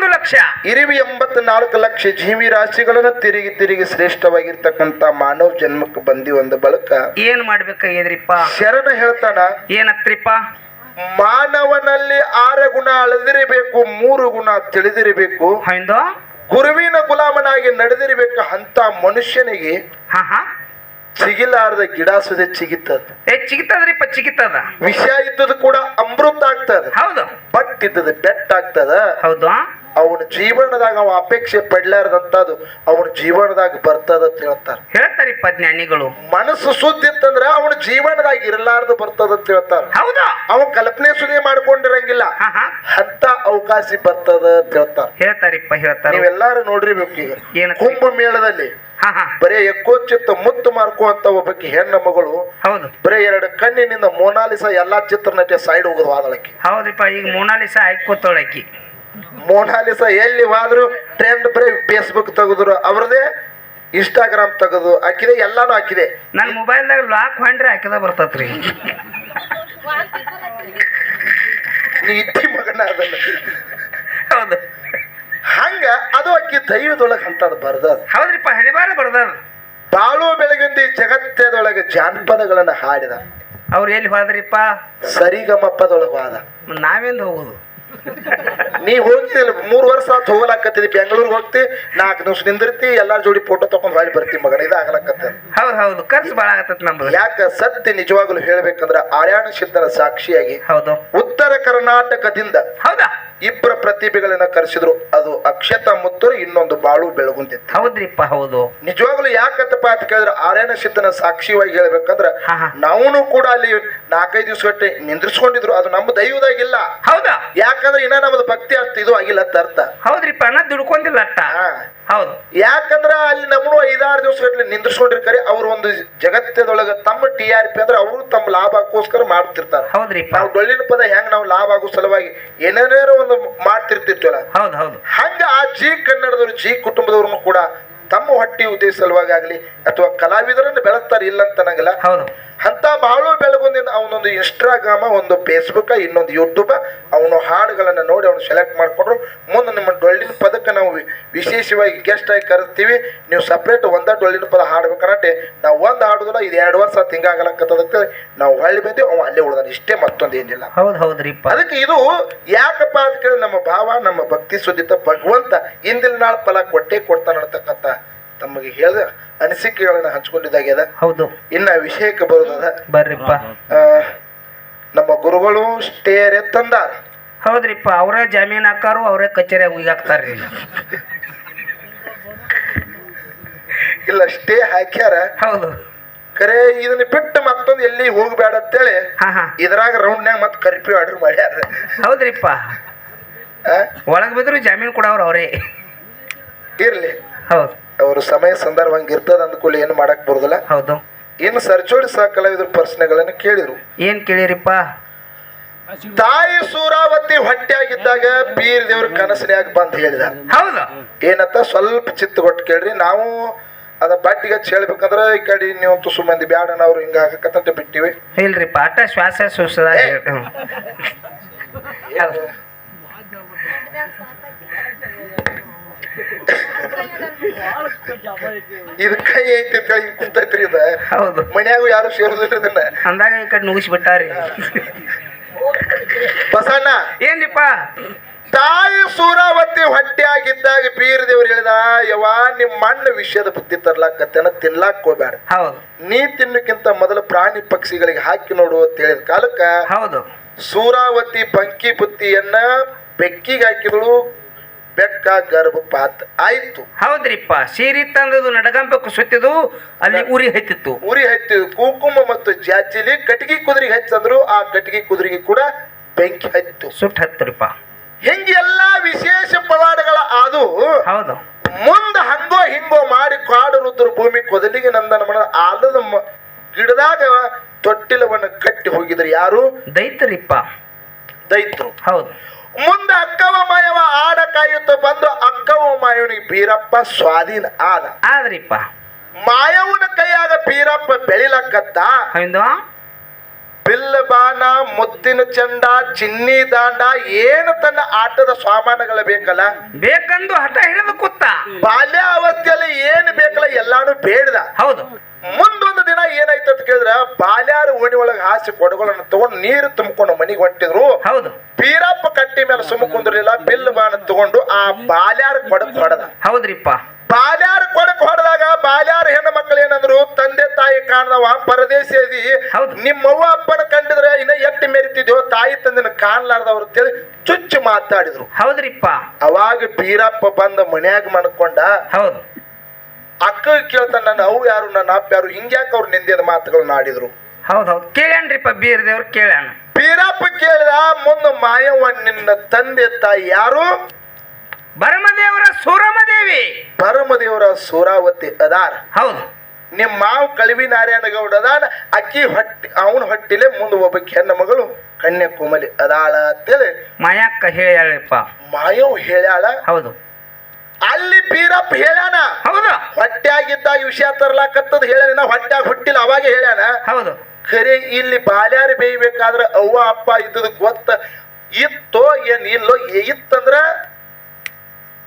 ಎಂಬತ್ತೊಂದು ಲಕ್ಷ. ಇರಿವಿ ಎಂಬತ್ನಾಲ್ಕು ಲಕ್ಷ ಜೀವಿ ರಾಶಿಗಳನ್ನು ತಿರುಗಿ ತಿರುಗಿ ಶ್ರೇಷ್ಠವಾಗಿರ್ತಕ್ಕಂತ ಮಾನವ ಜನ್ಮಕ್ಕೆ ಬಂದಿ ಒಂದು ಬಳಕ. ಏನ್ ಮಾಡ್ಬೇಕಾಗ್ಯದ್ರಿಪ್ಪ? ಶರಣ ಹೇಳ್ತಾನ ಏನತ್ರಿಪ್ಪ? ಮಾನವನಲ್ಲಿ ಆರ ಗುಣ ಅಳದಿರಬೇಕು ಮೂರು ಗುಣ ತಿಳಿದಿರಬೇಕು. ಗುರುವಿನ ಗುಲಾಮನಾಗಿ ನಡೆದಿರಬೇಕು ಅಂತ ಮನುಷ್ಯನಿಗೆ ಚಿಗಿಲಾರದ ಗಿಡ ಸುದೆ ಚಿಗಿತದ. ಏ ಚಿಗಿತದ್ರಿಪ್ಪ ಚಿಗಿತದ. ವಿಷ ಇದ್ದದ್ದು ಕೂಡ ಅಮೃತ ಆಗ್ತದ. ಹೌದು. ಬಟ್ ಇದ್ದದ ಬೆಟ್ಟ ಆಗ್ತದ. ಹೌದು? ಅವನ ಜೀವನದಾಗ ಅವ ಅಪೇಕ್ಷೆ ಪಡ್ಲಾರ್ದಂತದು ಅವನ ಜೀವನದಾಗ ಬರ್ತದ ಅಂತ ಹೇಳ್ತಾರ. ಹೇಳ್ತಾರಿಪ್ಪ ಜ್ಞಾನಿಗಳು ಮನಸ್ಸು ಸುದ್ದಿ ಇತ್ತಂದ್ರೆ ಅವನ ಜೀವನದಾಗ ಇರಲಾರ್ದು ಬರ್ತದ ಅಂತ ಹೇಳ್ತಾರ. ಹೌದಾ. ಅವ ಕಲ್ಪನೆ ಸುದ್ದಿ ಮಾಡ್ಕೊಂಡಿರಂಗಿಲ್ಲ. ಅಂತ ಅವಕಾಶ ಬರ್ತದ ಅಂತ ಹೇಳ್ತಾರ. ಹೇಳ್ತಾರಿಪ್ಪ ಹೇಳ್ತಾರ. ನೀವೆಲ್ಲಾರು ನೋಡಿರ್ಬೇಕು ಈಗ? ಕುಂಭ ಮೇಳದಲ್ಲಿ ಬರೇ ಎಕ್ಕೋಚಿತ್ತ ಮುತ್ತು ಮಾರ್ಕುವಂತ ಒಬ್ಬಕ್ಕೆ ಹೆಣ್ಣ ಮಗಳು ಹೌದು. ಬರೇ ಎರಡು ಕಣ್ಣಿನಿಂದ ಮೋನಾಲಿಸ ಎಲ್ಲಾ ಚಿತ್ರನಟಿ ಸೈಡ್ ಹೋಗೋದು ಆದಳಕ್ಕೆ. ಹೌದ್ರಿಪ್ಪ ಈಗ ಮೋನಾಲಿಸ ಆಯ್ಕೋತಾಳಕಿ ಮೋನಾಲಿಸ ಎಲ್ಲಿ ಹೋದ್ರು ಟ್ರೆಂಡ್ ಬರೀ ಫೇಸ್ಬುಕ್ ತೆಗೆದ್ರು ಅವ್ರದೇ ಇನ್ಸ್ಟಾಗ್ರಾಮ್ ತೆಗೆದು ಹಾಕಿದೆ ಎಲ್ಲಾನು ಹಾಕಿದೆ. ನನ್ನ ಮೊಬೈಲ್ದಾಗ ಲಾಕ್ ಹೊಂಡ್ರೆ ಹಾಕಿದ ಬರ್ತತ್ರಿ. ನೀ ಮಗನ ಅದನ್ನ. ಹೌದು. ಹಂಗ ಅದು ಅಕ್ಕಿ ದೈವದೊಳಗೆ ಅಂತದ್ ಬರ್ದದ. ಹೌದ್ರಿಪ್ಪ ಹಣಿಬಾರ ಬರ್ದದ. ಬಾಳು ಬೆಳಗಿಂದಿ ಜಗತ್ತದೊಳಗೆ ಜಾನಪದಗಳನ್ನ ಹಾಡಿದ. ಅವ್ರು ಎಲ್ಲಿ ಹೋದ್ರಿಪ್ಪ? ಸರಿಗಮಪ್ಪದೊಳಗೆ ಹೋದ. ನಾವೇನು ಹೋಗುದು? ನೀ ಹೋಗಿದ್ದಿಲ್ಲ ಮೂರು ವರ್ಷ ಆತ್ ಹೋಗಲಾಕತ್ತಿದಿ ಬೆಂಗಳೂರಿಗೆ ಹೋಗ್ತಿ ನಾಲ್ಕು ನಿಮಿಷ ನಿಂದಿರ್ತಿ ಎಲ್ಲಾರ ಜೋಡಿ ಫೋಟೋ ತಕೊಂಡ್ ಹೊಳಿ ಬರ್ತಿ ಮಗನ ಇದು ಆಗ್ಲಾಕತ್ತ ಹೌದು ಹೌದು ಖರ್ಚು ಭಾಳ ಆಗತ್ತ ನಮ್ದು. ಯಾಕ ಸತ್ಯ ನಿಜವಾಗ್ಲೂ ಹೇಳ್ಬೇಕಂದ್ರ ಆರ್ಯಾಣ ಸಿದ್ಧರ ಸಾಕ್ಷಿಯಾಗಿ ಹೌದು. ಉತ್ತರ ಕರ್ನಾಟಕದಿಂದ ಹೌದಾ? ಇಬ್ಬರ ಪ್ರತಿಭೆಗಳನ್ನ ಕರೆಸಿದ್ರು ಅದು ಅಕ್ಷತ ಮುತ್ತರು ಇನ್ನೊಂದು ಬಾಳು ಬೆಳಗುಂದಿತ್ತು. ಹೌದ್ರಿಪ್ಪ ಹೌದು. ನಿಜವಾಗ್ಲೂ ಯಾಕತ್ತಪ್ಪ ಅಂತ ಕೇಳಿದ್ರೆ ಆರ್ಯನ ಸಿದ್ಧನ ಸಾಕ್ಷಿಯಾಗಿ ಹೇಳ್ಬೇಕಂದ್ರ. ನಾವು ಕೂಡ ಅಲ್ಲಿ ನಾಲ್ಕೈದು ದಿವಸ ಗಟ್ಟೆ ನಿಂದ್ರಿಸ್ಕೊಂಡಿದ್ರು ಅದು ನಮ್ಮ ದೈವದಾಗಿಲ್ಲ. ಹೌದಾ? ಯಾಕಂದ್ರೆ ಇನ್ನ ನಮ್ದು ಭಕ್ತಿ ಅಷ್ಟು ಇದು ಆಗಿಲ್ಲ ಅಂತ ಅರ್ಥ. ಹೌದ್ರಿಪ್ಪ ನಾ ದುಡ್ಕೊಂಡಿಲ್ಲ ಅಟ್ಟ. ಹೌದು. ಯಾಕಂದ್ರ ಅಲ್ಲಿ ನಮ್ಮನು ಐದಾರು ದಿವಸ ಗಟ್ಟಲೆ ನಿಂದ್ರಿಸ್ಕೊಂಡಿರ್ತಾರೆ. ಅವ್ರು ಒಂದು ಜಗತ್ತದೊಳಗ ತಮ್ಮ ಟಿ ಆರ್ ಪಿ ಅಂದ್ರೆ ಅವರು ತಮ್ಮ ಲಾಭಕ್ಕೋಸ್ಕರ ಮಾಡ್ತಿರ್ತಾರೆ. ಹೌದ್ರಿ ನಾವು ಡೊಳ್ಳಿನ ಪದ ಹೆಂಗ್ ನಾವು ಲಾಭ ಆಗೋ ಸಲುವಾಗಿ ಏನೇನೇನೋ ಒಂದು ಮಾಡ್ತಿರ್ತಿರ್ತೀವಲ್ಲ? ಹೌದು ಹೌದು. ಹಂಗ ಆ ಜಿ ಕನ್ನಡದವ್ರು ಜಿ ಕುಟುಂಬದವ್ರನ್ನು ಕೂಡ ತಮ್ಮ ಹೊಟ್ಟಿ ಉದ್ದೇಶ ಸಲುವಾಗಿ ಆಗ್ಲಿ ಅಥವಾ ಕಲಾವಿದರನ್ನು ಬೆಳೆಸ್ತಾರೆ ಇಲ್ಲ ಅಂತ ಅನ್ನಂಗಿಲ್ಲ. ಹೌದು. ಅಂತ ಬಹಳ ಬೆಳಗೊಂದಿನ ಅವನೊಂದು ಇನ್ಸ್ಟಾಗ್ರಾಮ ಒಂದು ಫೇಸ್ಬುಕ್ ಇನ್ನೊಂದು ಯೂಟ್ಯೂಬ್ ಅವನು ಹಾಡುಗಳನ್ನು ನೋಡಿ ಅವನು ಸೆಲೆಕ್ಟ್ ಮಾಡಿಕೊಂಡ್ರು. ಮುಂದೆ ನಿಮ್ಮ ಡೊಳ್ಳಿನ ಪದಕ್ಕೆ ನಾವು ವಿಶೇಷವಾಗಿ ಗೆಸ್ಟ್ ಆಗಿ ಕರೆಸ್ತೀವಿ. ನೀವು ಸಪ್ರೇಟ್ ಒಂದೇ ಡೊಳ್ಳಿನ ಪದ ಹಾಡ್ಬೇಕನ್ನಟ್ಟೆ ನಾವು ಒಂದು ಹಾಡುದಿಲ್ಲ ಇದು ಎರಡು ವರ್ಷ ತಿಂಗಾಗಲಕ್ಕತ್ತದಕ್ಕೆ ನಾವು ಹೊಳ್ಳಿ ಬಂದು ಅವ ಅಲ್ಲೇ ಉಳ್ದಾನ. ಇಷ್ಟೇ ಮತ್ತೊಂದು ಏನಿಲ್ಲ. ಹೌದು ಹೌದ್ರಿಪ್ಪ ಅದಕ್ಕೆ ಇದು ಯಾಕಪ್ಪ ಅಂತ ಕೇಳಿ ನಮ್ಮ ಭಾವ ನಮ್ಮ ಭಕ್ತಿ ಸುದ್ದಿತ ಭಗವಂತ ಇಂದಿನ ನಾಳ ಫಲ ಕೊಟ್ಟೆ ಕೊಡ್ತಾನೆ ಅಂತಕ್ಕಂಥ ತಮಗೆ ಹೇಳಿದ. ಅನಿಸಿಕೆಗಳನ್ನ ಹಂಚಿಕೊಂಡಿದ್ದಾಗ್ಯದ ಹೌದು. ಇನ್ನ ವಿಷಯಕ್ಕೆ ಬರೋದದ. ಬರ್ರಿಪ್ಪ. ನಮ್ಮ ಗುರುಗಳು ಸ್ಟೇರ್ ತಂದಾರ. ಹೌದ್ರಿಪ್ಪ ಅವರೇ ಜಾಮೀನ್ ಹಾಕಾರು ಅವರೇ ಕಚೇರಿಯಾಗ ಹೋಗಿ ಹಾಕ್ತಾರ್ರಿ ಇಲ್ಲ ಸ್ಟೇ ಹಾಕ್ಯಾರ. ಹೌದು. ಕರೆ ಇದನ್ನ ಬಿಟ್ಟು ಮತ್ತೊಂದು ಎಲ್ಲಿ ಹೋಗ್ಬೇಡ ಅಂತೇಳಿ ಇದ್ರಾಗ ರೌಂಡ್ನ್ಯಾಗ ಮತ್ತೆ ಕರ್ಫ್ಯೂ ಆರ್ಡರ್ ಮಾಡ್ಯಾರ. ಹೌದ್ರಿಪ್ಪ. ಒಳಗ್ ಬಿದ್ರು ಜಾಮೀನು ಕೊಡವ್ರ ಅವರೇ. ಇರ್ಲಿ. ಹೌದು. ಅವ್ರ ಸಮಯ ಸಂದರ್ಭ ಹಂಗ ಇರ್ತದ ಅಂದ್ಕೊಳ್ಳಿ ಏನು ಮಾಡಕ್ ಬರುದಿಲ್ಲ. ಹೌದು. ಏನು ಸರ್ಚೋಡಿ ಸಹ ಕಲಾವಿದ್ರ ಪ್ರಶ್ನೆಗಳನ್ನು ಕೇಳಿದ್ರು. ಏನ್ ಕೇಳಿರಿಪ್ಪ ತಾಯಿ ಸೂರಾವತಿ ಹೊಟ್ಟೆಯಾಗಿದ್ದಾಗ ಬೀರ್ ದೇವ್ರ ಕನಸಿನ್ಯಾಗ ಬಂದ್ ಹೇಳಿದ ಹೌದು. ಏನಂತ ಸ್ವಲ್ಪ ಚಿತ್ತ ಕೊಟ್ಟು ಕೇಳ್ರಿ ನಾವು ಅದ ಬಟ್ಟಿಗೆ ಹೇಳ್ಬೇಕಂದ್ರ ಈ ಕಡೆ ನೀವು ತುಸು ಮಂದಿ ಬ್ಯಾಡ ನಾವು ಹಿಂಗ ಹಾಕಕತ್ತಂತ ಬಿಟ್ಟಿವಿ. ಇಲ್ರಿ ಪಾಠ ಶ್ವಾಸ ಸುಸದ ಇದು ಕೈ ಐತಿ ಅಂತ ಹೇಳಿ ಕುಂತೈತ್ರಿ ಇದ ಹೌದು. ಮನ್ಯಾಗೂ ಯಾರು ಸೇರುದಿಲ್ಲ ಇದನ್ನ ಅಂದಾಗ ಈ ಕಡೆ ಬಸಣ್ಣ. ಏನ್ರಿಪ್ಪ? ತಾಯಿ ಸೂರಾವತಿ ಹೊಟ್ಟೆಯಾಗಿದ್ದಾಗ ಬೀರ್ ದೇವ್ರು ಹೇಳಿದ ಯವಾ ನಿಮ್ಮ ಮಣ್ಣು ವಿಷಯದ ಬುದ್ಧಿ ತರ್ಲಾಕತ್ತೇನ ತಿನ್ಲಾಕ್ ಹೋಗ್ಬೇಡ ಹೌದು. ನೀ ತಿನ್ನಕ್ಕಿಂತ ಮೊದಲು ಪ್ರಾಣಿ ಪಕ್ಷಿಗಳಿಗೆ ಹಾಕಿ ನೋಡು ಅಂತ ಹೇಳಿದ ಕಾಲಕ್ಕ ಹೌದು. ಸೂರಾವತಿ ಪಂಕಿ ಬುತ್ತಿಯನ್ನ ಬೆಕ್ಕಿಗೆ ಹಾಕಿದಳು ಬೆಕ್ಕ ಗರ್ಭಪಾತ್ ಆಯ್ತು. ಹೌದ್ರಿಪ್ಪ. ಸೀರಿ ತಂದದು ನಡಗಂಬಕ್ಕೆ ಸುತ್ತಿದು ಅಲ್ಲಿ ಉರಿ ಹತ್ತಿತ್ತು. ಉರಿ ಹತ್ತಿ ಕುಂಕುಮ ಮತ್ತು ಜಾಚಿಲಿ ಕಟ್ಟಿಗೆ ಕುದುರೆಗೆ ಹಚ್ಚಂದ್ರು ಆ ಕಟ್ಟಿಗೆ ಕುದುರೆಗೆ ಕೂಡ ಬೆಂಕಿ ಹತ್ತು ಸುಟ್ಟ ಹತ್ತರಿಪ್ಪ. ಹಿಂಗೆ ಎಲ್ಲಾ ವಿಶೇಷ ಪವಾಡಗಳ ಅದು ಹೌದು. ಮುಂದ ಹಂಗೋ ಹಿಂಗೋ ಮಾಡಿ ಕಾಡು ರುದ್ರ ಭೂಮಿ ಕೊದಲಿಗೆ ನಂದನ ಮಾಡ ಆಲದ ಗಿಡದಾಗ ತೊಟ್ಟಿಲವನ್ನು ಕಟ್ಟಿ ಹೋಗಿದ್ರು ಯಾರು? ದೈತರಿಪ್ಪ. ದೈತ್ರು. ಹೌದು. ಮುಂದೆ ಅಕ್ಕವ ಮಾಯವ ಆಡ ಕಾಯುತ್ತ ಬಂದು ಅಕ್ಕವ ಮಾಯವನಿಗೆ ಬೀರಪ್ಪ ಸ್ವಾಧೀನ ಆದ. ಆದ್ರಿಪ್ಪ. ಮಾಯವನ ಕೈಯಾಗ ಬೀರಪ್ಪ ಬೆಳಿಲಕ್ಕತ್ತ. ಹೌದು. ಬಿಲ್ಲ ಬಾಣ ಮುತ್ತಿನ ಚಂಡ ಚಿನ್ನಿ ದಾಂಡ ಏನು ತನ್ನ ಆಟದ ಸಾಮಾನುಗಳು ಬೇಕಲ್ಲ? ಬೇಕಂದು ಹಠ ಹಿಡಿದು ಬಾಲ್ಯ ಅವತ್ತಿಯಲ್ಲ ಏನು ಬೇಕಲ್ಲ ಎಲ್ಲಾನು ಬೇಡದ. ಹೌದು. ಮುಂದೊಂದು ದಿನ ಏನಾಯ್ತು ಅಂತ ಕೇಳಿದ್ರ ಬಾಲ್ಯಾರ ಓಣಿ ಒಳಗೆ ಹಾಸಿ ಕೊಡಗಳನ್ನು ತಗೊಂಡು ನೀರು ತುಂಬಿಕೊಂಡು ಮನೆಗೆ ಹೊಂಟಿದ್ರು. ಹೌದು. ಬೀರಪ್ಪ ಕಟ್ಟಿ ಸುಮ್ಮ ಕುಂದ್ರಲಿಲ್ಲ ಬಿಲ್ ಬಾಣ ತಗೊಂಡು ಆ ಬಾಲ್ಯಾರ ಕೊಡಕ್ ಹೊಡೆದ ಹೌದ್ರಿಪ್ಪ. ಬಾಲ್ಯಾರ ಕೊಡಕ್ ಹೊಡೆದಾಗ ಬಾಲ್ಯಾರ ಹೆಣ್ಣು ಮಕ್ಕಳು ಏನಂದ್ರು ತಂದೆ ತಾಯಿ ಕಾಣದವ ಪರದೇಶ ಅದಿ. ನಿಮ್ಮವ್ವ ಅಪ್ಪನ ಕಂಡಿದ್ರೆ ಇನ್ನ ಎಟ್ಟಿ ಮೆರಿತಿದ್ಯೋ ತಾಯಿ ತಂದಿನ ಕಾಣ್ಲಾರ್ದವ್ರು ಅಂತೇಳಿ ಚುಚ್ಚು ಮಾತಾಡಿದ್ರು. ಹೌದ್ರಿಪ್ಪ. ಅವಾಗ ಬೀರಪ್ಪ ಬಂದ ಮನ್ಯಾಗ ಮಣ್ಕೊಂಡ ಹೌದು. ಅಕ್ಕ ಕೇಳ್ತಾನ ನನ್ನ ಅವು ಯಾರು ನನ್ನ ಅಪ್ಪ ಯಾರು? ಹಿಂಗ್ಯಾಕ ಅವ್ರು ನಿಂದಿದ ಮಾತುಗಳನ್ನ ಆಡಿದ್ರು. ಹೌದೌದು ಹೌದು. ಕೇಳ್ಯಾನ್ರಿಪ್ಪ ಬೀರ್ದೇವ್ರು ಕೇಳ್ಯಾನ. ಬೀರಪ್ಪ ಕೇಳಿದ ಮುಂದೆ ಮಾಯವ್ವ ನಿನ್ನ ತಂದೆ ತಾಯಿ ಯಾರು? ಭರಮದೇವರ ಸೂರಮದೇವಿ. ಪರಮದೇವರ ಸೂರಾವತಿ ಅದಾರ. ಹೌದು. ನಿಮ್ಮ ಮಾವ ಕಳವಿ ನಾರಾಯಣ ಗೌಡ ಅದಾನ ಅಕ್ಕಿ ಹೊಟ್ಟಿ ಅವನ ಹೊಟ್ಟಿಲೆ ಮುಂದೆ ಒಬ್ಬಕ್ಕೆ ಹೆಣ್ಣು ಮಗಳು ಕನ್ಯಾಕುಮಾರಿ ಅದಾಳ ಅಂತೇಳಿ. ಮಾಯಕ್ಕ ಹೇಳ್ಯಾಳಪ್ಪ. ಮಾಯವ್ ಹೇಳ್ಯಾಳ? ಹೌದು. ಅಲ್ಲಿ ಬೀರಪ್ಪ ಹೇಳ್ಯಾನ? ಹೌದು. ಆಗಿದ್ದಾಗ ವಿಷಯ ತರ್ಲಾಕತ್ತದ ಹೇಳ್ಯಾನ ಹೊಟ್ಟೆ ಹುಟ್ಟಿಲ್ಲ ಅವಾಗ ಹೇಳ್ಯಾನ? ಹೌದು. ಖರೆ ಇಲ್ಲಿ ಬಾಲ್ಯಾರಿ ಬೇಯ್ಬೇಕಾದ್ರೆ ಅವ್ವ ಅಪ್ಪ ಇದ್ದದ ಗೊತ್ತ. ಇತ್ತೋ ಏನ್ ಇಲ್ಲೋ ಏ- ಇತ್ತಂದ್ರ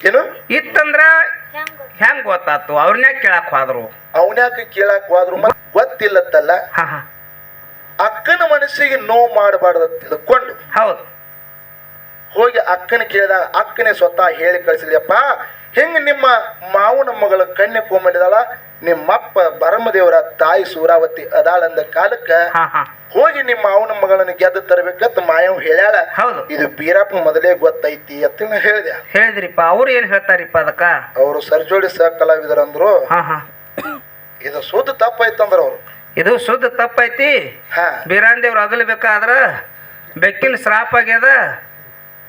ಏನು? ಇತ್ತಂದ್ರ ಹೆಂಗ್ ಗೊತ್ತಾತು? ಅವ್ರನ್ಯಾಗ ಕೇಳಕ್ ಹೋದ್ರು. ಅವನ್ಯಾಕ ಕೇಳಾಕ್ ಹೋದ್ರು ಗೊತ್ತಿಲ್ಲತ್ತಲ್ಲ? ಅಕ್ಕನ ಮನಸ್ಸಿಗೆ ನೋವು ಮಾಡಬಾರ್ದು ತಿಳ್ಕೊಂಡು. ಹೌದು. ಹೋಗಿ ಅಕ್ಕನ ಕೇಳಿದಾಗ ಅಕ್ಕನೇ ಸ್ವತಃ ಹೇಳಿ ಕಳಿಸ್ಲಿಯಪ್ಪ ಹೆಂಗ ನಿಮ್ಮ ಮಾವನ ಮಗಳ ಕನ್ಯೆ ನಿಮ್ಮ ನಿಮ್ಮಪ್ಪ ಬರಮದೇವರ ತಾಯಿ ಸೂರಾವತಿ ಅದಾಳಂದ ಕಾಲಕ್ಕೆ ಹೋಗಿ ನಿಮ್ಮ ಮಾವನ ಮಗಳನ್ನ ಗೆದ್ದು ತರಬೇಕಂತ ಮಾಯವ್ ಹೇಳ್ಯಾಳ. ಹೌದು. ಇದು ಬೀರಪ್ಪ ಮೊದಲೇ ಗೊತ್ತೈತಿ ಅಂತ ನಾ ಹೇಳಿದೆ. ಹೇಳಿದ್ರಿಪ್ಪ ಅವ್ರು ಏನ್ ಹೇಳ್ತಾರಿಪ್ಪ ಅದಕ್ಕ? ಅವರು ಸರ್ಜೋಡಿ ಸಹ ಕಲಾವಿದರಂದ್ರು ಇದು ಸುದ್ದ ತಪ್ಪಾಯ್ತಂದ್ರ ಅವ್ರು. ಇದು ಶುದ್ಧ ತಪ್ಪೈತಿ? ಬೀರಾನ್ ದೇವ್ರು ಅಗಲ್ಬೇಕಾದ್ರ ಬೆಕ್ಕಿನ ಶ್ರಾಪ್ ಆಗ್ಯದ?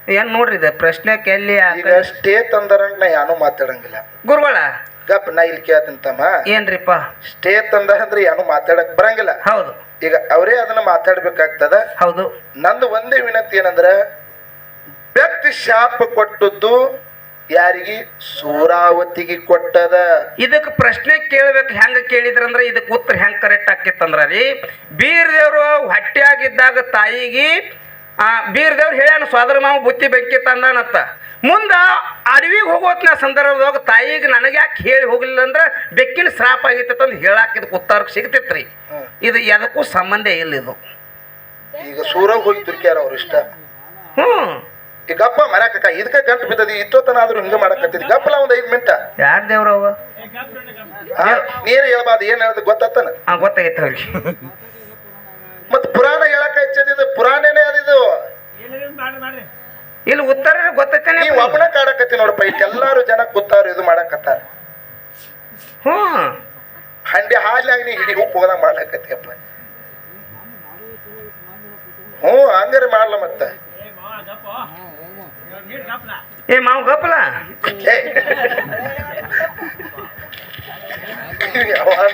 ಏನ್ ನೋಡ್ರಿ ಇದು? ಪ್ರಶ್ನೆ ಕೇಳಿ ಈಗ ಸ್ಟೇ ನಾ ಏನೂ ಮಾತಾಡಂಗಿಲ್ಲ. ಗುರುಗಳ? ಗಪ್ ನಾ ಇಲ್ಲಿ ಕೇಳ್ತೀನಿ ತಮ್ಮ. ಏನ್ರಿಪ್ಪ? ಸ್ಟೇ ತಂದ ಅಂದ್ರೆ ಏನು ಮಾತಾಡಕ್ ಬರಂಗಿಲ್ಲ. ಹೌದು. ಈಗ ಅವರೇ ಅದನ್ನ ಮಾತಾಡ್ಬೇಕಾಗ್ತದ. ಹೌದು. ನಂದು ಒಂದೇ ವಿನಂತಿ ಏನಂದ್ರ ವ್ಯಕ್ತಿ ಶಾಪ ಕೊಟ್ಟದ್ದು ಯಾರಿಗೆ? ಸೂರಾವತಿಗೆ ಕೊಟ್ಟದ. ಇದಕ್ಕೆ ಪ್ರಶ್ನೆ ಕೇಳ್ಬೇಕು ಹೆಂಗ ಕೇಳಿದ್ರಂದ್ರ ಇದಕ್ಕೆ ಉತ್ತರ ಹೆಂಗ್ ಕರೆಕ್ಟ್ ಆಕಿತ್ತಂದ್ರ ರೀ ಬೀರ್ ಹೊಟ್ಟೆ ಹೊಟ್ಟೆಯಾಗಿದ್ದಾಗ ತಾಯಿಗೆ ಆ ಬೀರ್ದೇವ್ರು ಹೇಳ್ಯಾನ ಸ್ವಾದ್ರ ಮಾವ ಬುತ್ತಿ ಬೆಂಕಿ ತಂದಾನತ್ತ ಮುಂದೆ ಅಡವಿಗೆ ಹೋಗೋತ್ನ ಸಂದರ್ಭದಾಗ ತಾಯಿಗೆ ನನಗೆ ಯಾಕೆ ಹೇಳಿ ಹೋಗಲಿಲ್ಲ ಅಂದ್ರೆ ಬೆಕ್ಕಿನ ಶ್ರಾಪ ಆಗಿತ್ತ ಅಂತ ಹೇಳಾಕ ಇದಕ್ಕೆ ಉತ್ತರಕ್ಕೆ ಸಿಗ್ತೈತ್ರಿ. ಇದು ಎದಕ್ಕೂ ಸಂಬಂಧ ಇಲ್ಲ ಇದು. ಈಗ ಸೂರಾಗ ಹೋಗಿ ತುರ್ಕ್ಯಾರ ಅವ್ರ ಇಷ್ಟ. ಹ್ಞೂ. ಈಗ ಗಪ್ಪ ಮರಕಕ್ಕ ಇದಕ್ಕೆ ಗಂಟು ಬಿದ್ದದಿ ಇಷ್ಟೊತ್ತನ ಆದ್ರೂ ಹಿಂಗೆ ಮಾಡಕತ್ತಿದ್ ಗಪ್ಪಲ ಒಂದು ಐದು ಮಿನಿಟ ಯಾರು ದೇವ್ರವ ನೀರು ಹೇಳ್ಬಾರ್ದು ಏನು ಹೇಳ್ದು ಗೊತ್ತತ್ತನ? ಗೊತ್ತಾಗೈತೆ ಅವ್ರಿಗೆ. ಮತ್ ಪುರಾಣ ಹೇಳಕ್ಕೆ ಹಚ್ಚದಿದು ಪುರಾಣ ಇಲ್ಲಿ ಉತ್ತರ ಗೊತ್ತೈತೇನೆ ನೀವು ಒಬ್ಬನ ಕಾಡಕತ್ತಿ ನೋಡಪ್ಪ ಎಲ್ಲಾರು ಜನ ಕೂತಾರು ಇದು ಮಾಡಕತ್ತಾರ. ಹ್ಞೂ. ಹಂಡಿ ಹಾಲಾಗಿ ನೀ ಹಿಡಿ ಉಪ್ಪು ಹೋಗದ ಮಾಡ್ಲಕತ್ತಿಯಪ್ಪ ಹ್ಞೂ ಹಂಗಾರೆ ಮಾಡ್ಲ ಮತ್ತೆ. ಏ ಮಾವು ಗಪ್ಪಲ ಏ. ಅವ